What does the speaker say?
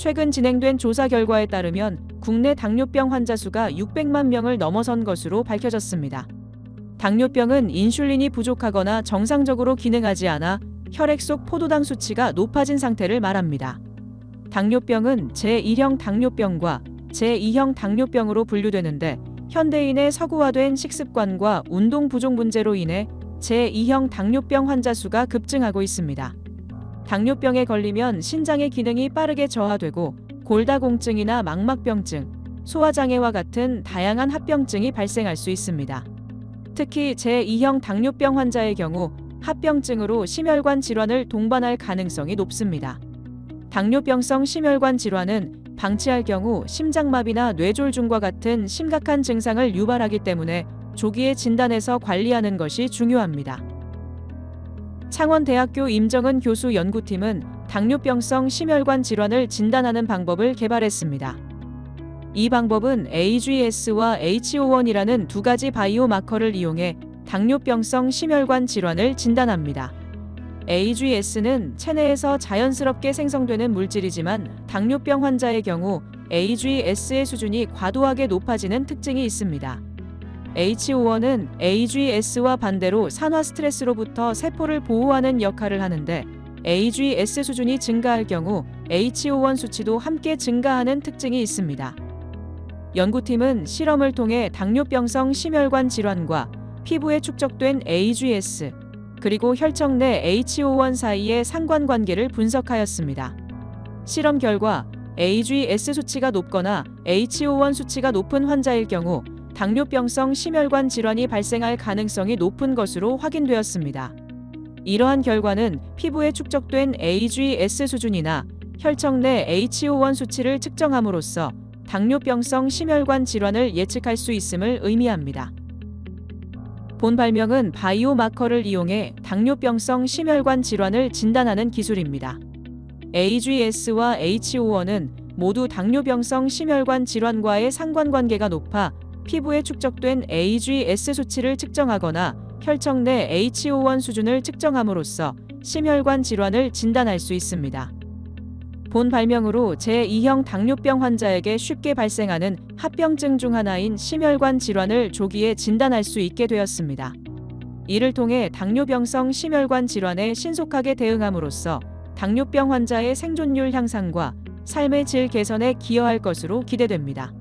최근 진행된 조사 결과에 따르면 국내 당뇨병 환자 수가 600만 명을 넘어선 것으로 밝혀졌습니다. 당뇨병은 인슐린이 부족하거나 정상적으로 기능하지 않아 혈액 속 포도당 수치가 높아진 상태를 말합니다. 당뇨병은 제1형 당뇨병과 제2형 당뇨병으로 분류되는데 현대인의 서구화된 식습관과 운동 부족 문제로 인해 제2형 당뇨병 환자 수가 급증하고 있습니다. 당뇨병에 걸리면 신장의 기능이 빠르게 저하되고 골다공증이나 망막병증, 소화장애와 같은 다양한 합병증이 발생할 수 있습니다. 특히 제2형 당뇨병 환자의 경우 합병증으로 심혈관 질환을 동반할 가능성이 높습니다. 당뇨병성 심혈관 질환은 방치할 경우 심장마비나 뇌졸중과 같은 심각한 증상을 유발하기 때문에 조기에 진단해서 관리하는 것이 중요합니다. 창원대학교 임정은 교수 연구팀은 당뇨병성 심혈관 질환을 진단하는 방법을 개발했습니다. 이 방법은 AGS와 HO1이라는 두 가지 바이오 마커를 이용해 당뇨병성 심혈관 질환을 진단합니다. AGS는 체내에서 자연스럽게 생성되는 물질이지만 당뇨병 환자의 경우 AGS의 수준이 과도하게 높아지는 특징이 있습니다. HO1은 AGS와 반대로 산화 스트레스로부터 세포를 보호하는 역할을 하는데 AGS 수준이 증가할 경우 HO1 수치도 함께 증가하는 특징이 있습니다. 연구팀은 실험을 통해 당뇨병성 심혈관 질환과 피부에 축적된 AGS 그리고 혈청 내 HO1 사이의 상관관계를 분석하였습니다. 실험 결과 AGS 수치가 높거나 HO1 수치가 높은 환자일 경우 당뇨병성 심혈관 질환이 발생할 가능성이 높은 것으로 확인되었습니다. 이러한 결과는 피부에 축적된 AGS 수준이나 혈청 내 HO1 수치를 측정함으로써 당뇨병성 심혈관 질환을 예측할 수 있음을 의미합니다. 본 발명은 바이오 마커를 이용해 당뇨병성 심혈관 질환을 진단하는 기술입니다. AGS와 HO1은 모두 당뇨병성 심혈관 질환과의 상관관계가 높아 피부에 축적된 AGS 수치를 측정하거나 혈청 내 HO1 수준을 측정함으로써 심혈관 질환을 진단할 수 있습니다. 본 발명으로 제2형 당뇨병 환자에게 쉽게 발생하는 합병증 중 하나인 심혈관 질환을 조기에 진단할 수 있게 되었습니다. 이를 통해 당뇨병성 심혈관 질환에 신속하게 대응함으로써 당뇨병 환자의 생존율 향상과 삶의 질 개선에 기여할 것으로 기대됩니다.